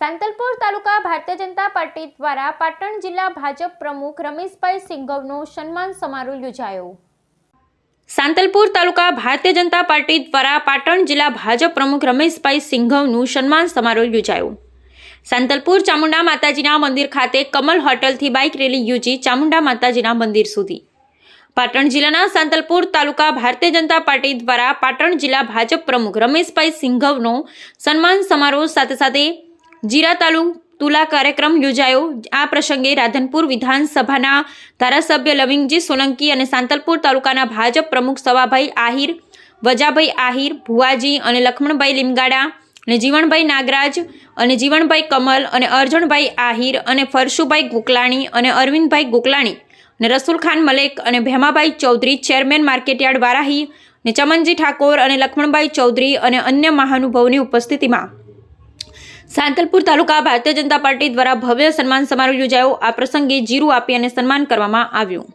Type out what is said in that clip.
સાંતલપુર તાલુકા Bharatiya Janata party દ્વારા પાટણ જિલ્લા ભાજપ પ્રમુખ રમેશભાઈ સિંઘવનો સન્માન સમારોહ યોજાયો. સાંતલપુર તાલુકા ભારતીય જનતા પાર્ટી દ્વારા પાટણ જિલ્લા ભાજપ પ્રમુખ રમેશભાઈ સિંઘવનું સન્માન સમારોહ યોજાયો. સાંતલપુર ચામુંડા માતાજીના મંદિર ખાતે કમલ હોટલથી બાઇક રેલી યોજી ચામુંડા માતાજીના મંદિર સુધી. પાટણ જિલ્લાના સાંતલપુર તાલુકા ભારતીય જનતા પાર્ટી દ્વારા પાટણ જિલ્લા ભાજપ પ્રમુખ રમેશભાઈ સિંઘવનો સન્માન સમારોહ સાથે સાથે જીરા તાલુ તુલા કાર્યક્રમ યોજાયો. આ પ્રસંગે રાધનપુર વિધાનસભાના ધારાસભ્ય લવિંગજી સોલંકી અને સાંતલપુર તાલુકાના ભાજપ પ્રમુખ સવાભાઈ આહિર, વજાભાઈ આહિર, ભુવાજી અને લક્ષ્મણભાઈ લીમગાડા અને જીવણભાઈ નાગરાજ અને જીવણભાઈ કમલ અને અર્જણભાઈ આહિર અને ફરશુભાઈ ગોકલાણી અને અરવિંદભાઈ ગોકલાણી અને રસુલ ખાન મલેક અને Bhemabhai Chaudhary, chairman market yard Varahi ને ચમનજી ઠાકોર અને લક્ષ્મણભાઈ ચૌધરી અને અન્ય મહાનુભાવોની ઉપસ્થિતિમાં સાંતલપુર તાલુકા ભારતીય જનતા પાર્ટી દ્વારા ભવ્ય સન્માન સમારોહ યોજાયો. આ પ્રસંગે જીરું આપી અને સન્માન કરવામાં આવ્યું.